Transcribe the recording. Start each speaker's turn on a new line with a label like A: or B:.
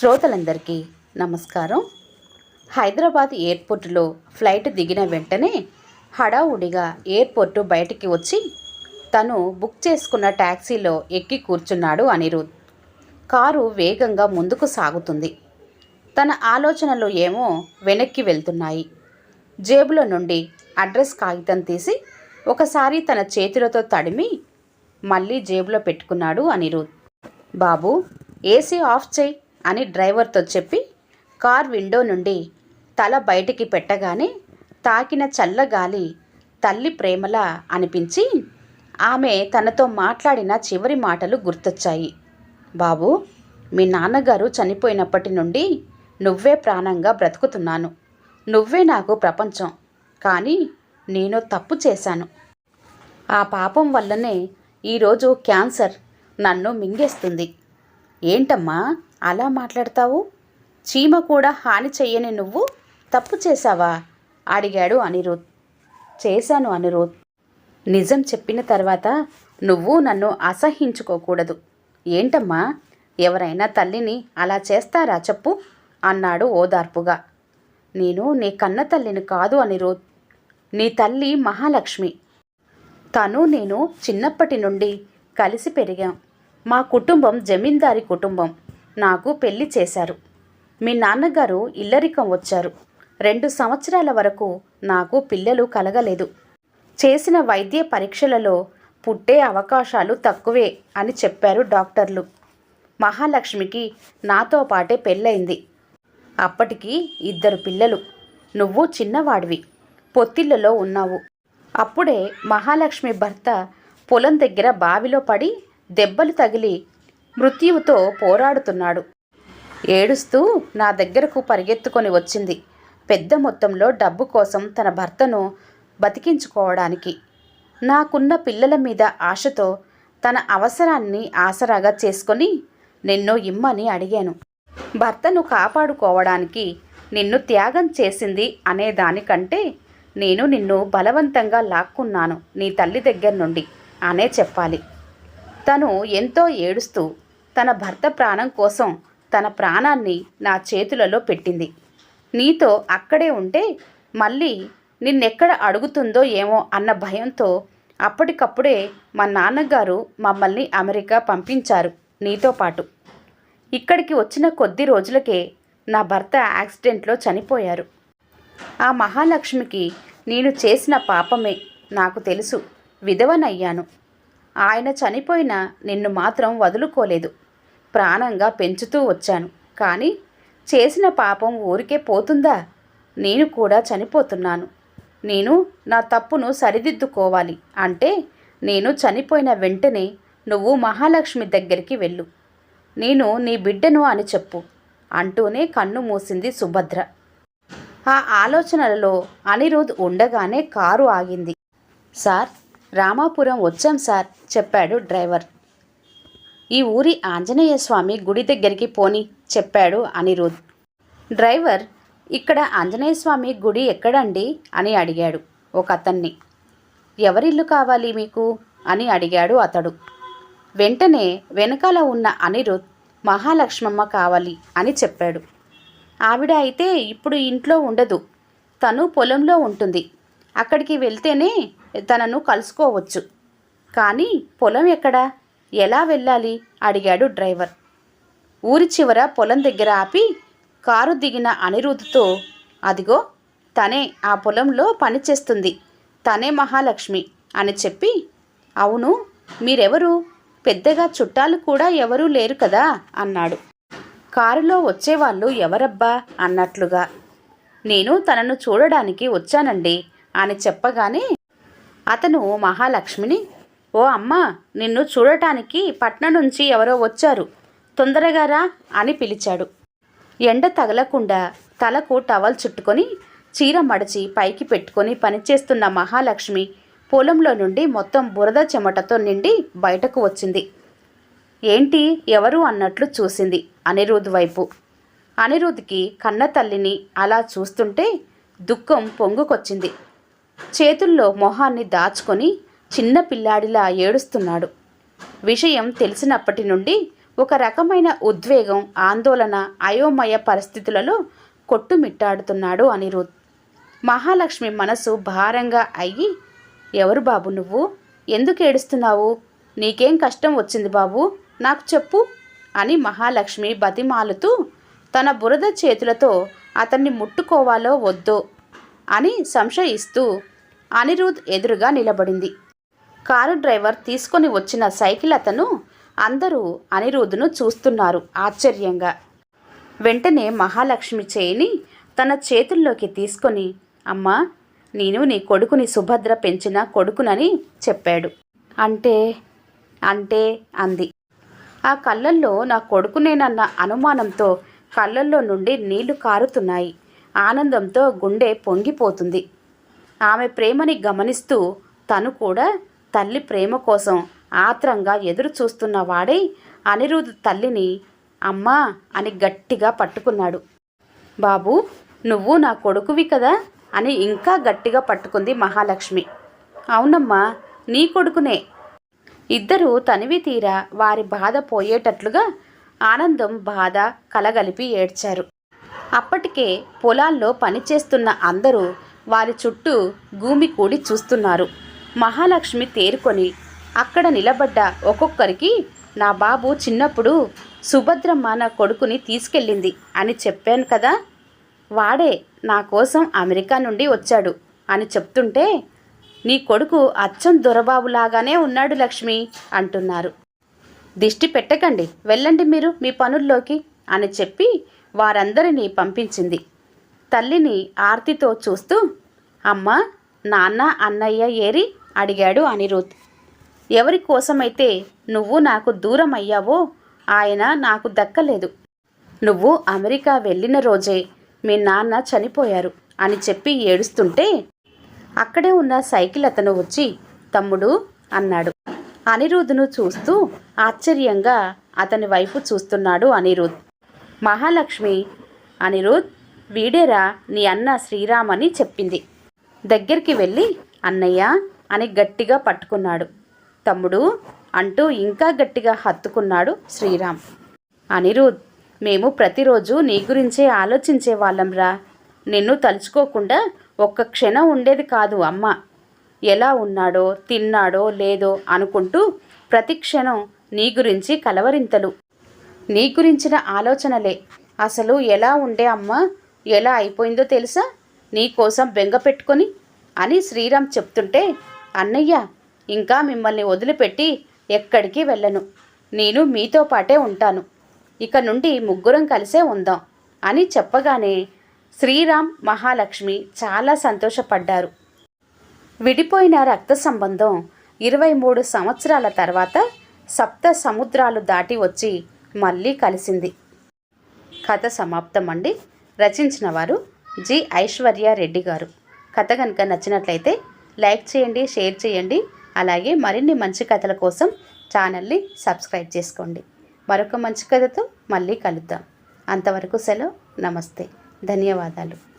A: శ్రోతలందరికీ నమస్కారం. హైదరాబాద్ ఎయిర్పోర్టులో ఫ్లైట్ దిగిన వెంటనే హడావుడిగా ఎయిర్పోర్టు బయటికి వచ్చి తను బుక్ చేసుకున్న ట్యాక్సీలో ఎక్కి కూర్చున్నాడు అనిరుద్. కారు వేగంగా ముందుకు సాగుతుంది. తన ఆలోచనలు ఏమో వెనక్కి వెళ్తున్నాయి. జేబులో నుండి అడ్రస్ కాగితం తీసి ఒకసారి తన చేతులతో తడిమి మళ్ళీ జేబులో పెట్టుకున్నాడు అనిరుద్. బాబు ఏసీ ఆఫ్ చేయి. అని డ్రైవర్తో చెప్పి కార్ విండో నుండి తల బయటికి పెట్టగానే తాకిన చల్లగాలి తల్లి ప్రేమలా అనిపించి ఆమె తనతో మాట్లాడిన చివరి మాటలు గుర్తొచ్చాయి. బాబు మీ నాన్నగారు చనిపోయినప్పటి నుండి నువ్వే ప్రాణంగా బ్రతుకుతున్నాను. నువ్వే నాకు ప్రపంచం. కానీ నేను తప్పు చేశాను. ఆ పాపం వల్లనే ఈరోజు క్యాన్సర్ నన్ను మింగేస్తుంది. ఏంటమ్మా? అలా మాట్లాడతావు? చీమ కూడా హాని చెయ్యని నువ్వు తప్పు చేశావా? అడిగాడు అనిరుద్. చేశాను అనిరుద్. నిజం చెప్పిన తర్వాత నువ్వు నన్ను అసహించుకోకూడదు. ఏంటమ్మా? ఎవరైనా తల్లిని అలా చేస్తారా చెప్పు? అన్నాడు ఓదార్పుగా. నేను నీ కన్న తల్లిని కాదు అనిరుద్. నీ తల్లి మహాలక్ష్మి. తను నేను చిన్నప్పటి నుండి కలిసి పెరిగాం. మా కుటుంబం జమీందారి కుటుంబం. నాకు పెళ్ళి చేశారు. మీ నాన్నగారు ఇల్లరికం వచ్చారు. రెండు సంవత్సరాల వరకు నాకు పిల్లలు కలగలేదు. చేసిన వైద్య పరీక్షలలో పుట్టే అవకాశాలు తక్కువే అని చెప్పారు డాక్టర్లు. మహాలక్ష్మికి నాతో పాటే పెళ్ళయింది. అప్పటికి ఇద్దరు పిల్లలు. నువ్వు చిన్నవాడివి. పొత్తిళ్ళలో ఉన్నావు. అప్పుడే మహాలక్ష్మి భర్త పొలం దగ్గర బావిలో పడి దెబ్బలు తగిలి మృత్యువుతో పోరాడుతున్నాడు. ఏడుస్తూ నా దగ్గరకు పరిగెత్తుకొని వచ్చింది. పెద్ద మొత్తంలో డబ్బు కోసం తన భర్తను బతికించుకోవడానికి. నాకున్న పిల్లల మీద ఆశతో తన అవసరాన్ని ఆసరాగా చేసుకొని నిన్ను ఇమ్మని అడిగాను. భర్తను కాపాడుకోవడానికి నిన్ను త్యాగం చేసింది అనే దానికంటే నేను నిన్ను బలవంతంగా లాక్కున్నాను నీ తల్లి దగ్గర నుండి అనే చెప్పాలి. తను ఎంతో ఏడుస్తూ తన భర్త ప్రాణం కోసం తన ప్రాణాన్ని నా చేతులలో పెట్టింది. నీతో అక్కడే ఉంటే మళ్ళీ నిన్నెక్కడ అడుగుతుందో ఏమో అన్న భయంతో అప్పటికప్పుడే మా నాన్నగారు మమ్మల్ని అమెరికా పంపించారు నీతో పాటు. ఇక్కడికి వచ్చిన కొద్ది రోజులకే నా భర్త యాక్సిడెంట్లో చనిపోయారు. ఆ మహాలక్ష్మికి నేను చేసిన పాపమే నాకు తెలుసు. విధవనయ్యాను. ఆయన చనిపోయిన నిన్ను మాత్రం వదులుకోలేదు. ప్రాణంగా పెంచుతూ వచ్చాను. కానీ చేసిన పాపం ఊరికే పోతుందా? నేను కూడా చనిపోతున్నాను. నేను నా తప్పును సరిదిద్దుకోవాలి. అంటే నేను చనిపోయిన వెంటనే నువ్వు మహాలక్ష్మి దగ్గరికి వెళ్ళు. నేను నీ బిడ్డను అని చెప్పు అంటూనే కన్ను మూసింది సుభద్ర. ఆ ఆలోచనలలో అనిరుద్ ఉండగానే కారు ఆగింది. సార్ రామాపురం వచ్చాం సార్ చెప్పాడు డ్రైవర్. ఈ ఊరి ఆంజనేయ స్వామి గుడి దగ్గరికి పోని చెప్పాడు అనిరుద్. డ్రైవర్ ఇక్కడ ఆంజనేయ స్వామి గుడి ఎక్కడండి? అని అడిగాడు ఒక అతన్ని ఎవరిల్లు కావాలి మీకు? అని అడిగాడు అతడు. వెంటనే వెనకాల ఉన్న అనిరుద్ మహాలక్ష్మమ్మ కావాలి అని చెప్పాడు. ఆవిడ అయితే ఇప్పుడు ఇంట్లో ఉండదు. తను పొలంలో ఉంటుంది. అక్కడికి వెళ్తేనే తనను కలుసుకోవచ్చు. కానీ పొలం ఎక్కడా? ఎలా వెళ్ళాలి? అడిగాడు డ్రైవర్. ఊరి చివర పొలం దగ్గర ఆపి కారు దిగిన అనిరుద్తో అదిగో తనే ఆ పొలంలో పనిచేస్తుంది. తనే మహాలక్ష్మి అని చెప్పి అవును మీరెవరు? పెద్దగా చుట్టాలు కూడా ఎవరూ లేరు కదా? అన్నాడు. కారులో వచ్చేవాళ్ళు ఎవరబ్బా? అన్నట్లుగా నేను తనను చూడడానికి వచ్చానండి. అని చెప్పగానే అతను మహాలక్ష్మిని ఓ అమ్మ నిన్ను చూడటానికి పట్నం నుంచి ఎవరో వచ్చారు. తొందరగా రా అని పిలిచాడు. ఎండ తగలకుండా తలకు టవల్ చుట్టుకొని చీర మడిచి పైకి పెట్టుకొని పనిచేస్తున్న మహాలక్ష్మి పొలంలో నుండి మొత్తం బురద చెమటతో నిండి బయటకు వచ్చింది. ఏంటి ఎవరు అన్నట్లు చూసింది? అనిరుద్ వైపు. అనిరుద్కి కన్న తల్లిని అలా చూస్తుంటే దుఃఖం పొంగుకొచ్చింది. చేతుల్లో మొహాన్ని దాచుకొని చిన్న పిల్లాడిలా ఏడుస్తున్నాడు. విషయం తెలిసినప్పటి నుండి ఒక రకమైన ఉద్వేగం ఆందోళన అయోమయ పరిస్థితులలో కొట్టుమిట్టాడుతున్నాడు అనిరుద్. మహాలక్ష్మి మనసు భారంగా అయ్యి ఎవరు బాబు నువ్వు? ఎందుకు ఏడుస్తున్నావు? నీకేం కష్టం వచ్చింది బాబు? నాకు చెప్పు అని మహాలక్ష్మి బతిమాలుతూ తన బురద చేతులతో అతన్ని ముట్టుకోవాలో వద్దో అని సంశయిస్తూ అనిరుద్ ఎదురుగా నిలబడింది. కారు డ్రైవర్ తీసుకొని వచ్చిన సైకిల్ అతను అందరూ అనిరుద్ను చూస్తున్నారు ఆశ్చర్యంగా. వెంటనే మహాలక్ష్మి చేయిని తన చేతుల్లోకి తీసుకొని అమ్మా నేను నీ కొడుకుని సుభద్ర పెంచిన కొడుకునని చెప్పాడు. అంటే అంటే అంది. ఆ కళ్ళల్లో నా కొడుకునేనన్న అనుమానంతో కళ్ళల్లో నుండి నీళ్ళు కారుతున్నాయి. ఆనందంతో గుండె పొంగిపోతుంది. ఆమె ప్రేమని గమనిస్తూ తను కూడా తల్లి ప్రేమ కోసం ఆత్రంగా ఎదురు చూస్తున్న వాడై అనిరుద్ తల్లిని అమ్మా అని గట్టిగా పట్టుకున్నాడు. బాబు నువ్వు నా కొడుకువి కదా అని ఇంకా గట్టిగా పట్టుకుంది మహాలక్ష్మి. అవునమ్మా నీ కొడుకునే. ఇద్దరూ తనివి తీరా వారి బాధ పోయేటట్లుగా ఆనందం బాధ కలగలిపి ఏడ్చారు. అప్పటికే పొలాల్లో పనిచేస్తున్న అందరూ వారి చుట్టూ గూమి కూడి చూస్తున్నారు. మహాలక్ష్మి తేరుకొని అక్కడ నిలబడ్డ ఒక్కొక్కరికి నా బాబు చిన్నప్పుడు సుభద్రమ్మ నా కొడుకుని తీసుకెళ్ళింది అని చెప్పాను కదా వాడే నా కోసం అమెరికా నుండి వచ్చాడు అని చెప్తుంటే నీ కొడుకు అచ్చం దొరబాబులాగానే ఉన్నాడు లక్ష్మి అంటున్నారు. దిష్టి పెట్టకండి వెళ్ళండి మీరు మీ పనుల్లోకి అని చెప్పి వారందరినీ పంపించింది. తల్లిని ఆర్తితో చూస్తూ అమ్మ నాన్న అన్నయ్య ఏరి? అడిగాడు అనిరుద్. ఎవరి కోసమైతే నువ్వు నాకు దూరం అయ్యావో ఆయన నాకు దక్కలేదు. నువ్వు అమెరికా వెళ్ళిన రోజే మీ నాన్న చనిపోయారు అని చెప్పి ఏడుస్తుంటే అక్కడే ఉన్న సైకిల్ అతను వచ్చి తమ్ముడు అన్నాడు. అనిరుద్ను చూస్తూ ఆశ్చర్యంగా అతని వైపు చూస్తున్నాడు అనిరుద్. మహాలక్ష్మి అనిరుద్ వీడేరా నీ అన్న శ్రీరామ్ అని చెప్పింది. దగ్గరికి వెళ్ళి అన్నయ్య అని గట్టిగా పట్టుకున్నాడు. తమ్ముడు అంటూ ఇంకా గట్టిగా హత్తుకున్నాడు శ్రీరామ్. అనిరుద్ మేము ప్రతిరోజు నీ గురించే ఆలోచించే వాళ్ళంరా నిన్ను తలుచుకోకుండా ఒక్క క్షణం ఉండేది కాదు అమ్మ. ఎలా ఉన్నాడో తిన్నాడో లేదో అనుకుంటూ ప్రతి క్షణం నీ గురించి కలవరింతలు. నీ గురించిన ఆలోచనలే. అసలు ఎలా ఉండే అమ్మ? ఎలా అయిపోయిందో తెలుసా? నీకోసం బెంగ పెట్టుకొని అని శ్రీరామ్ చెప్తుంటే అన్నయ్య ఇంకా మిమ్మల్ని వదిలిపెట్టి ఎక్కడికి వెళ్ళను. నేను మీతో పాటే ఉంటాను. ఇక నుండి ముగ్గురం కలిసే ఉందాం అని చెప్పగానే శ్రీరామ్ మహాలక్ష్మి చాలా సంతోషపడ్డారు. విడిపోయిన రక్త సంబంధం ఇరవై మూడు సంవత్సరాల తర్వాత సప్త సముద్రాలు దాటి వచ్చి మళ్ళీ కలిసింది. కథ సమాప్తం అండి రచించిన వారు జి ఐశ్వర్య రెడ్డి గారు. కథ కనుక నచ్చినట్లయితే లైక్ చేయండి షేర్ చేయండి అలాగే మరిన్ని మంచి కథల కోసం ఛానల్ని సబ్స్క్రైబ్ చేసుకోండి. మరొక మంచి కథతో మళ్ళీ కలుద్దాం. అంతవరకు సెలవు. నమస్తే. ధన్యవాదాలు.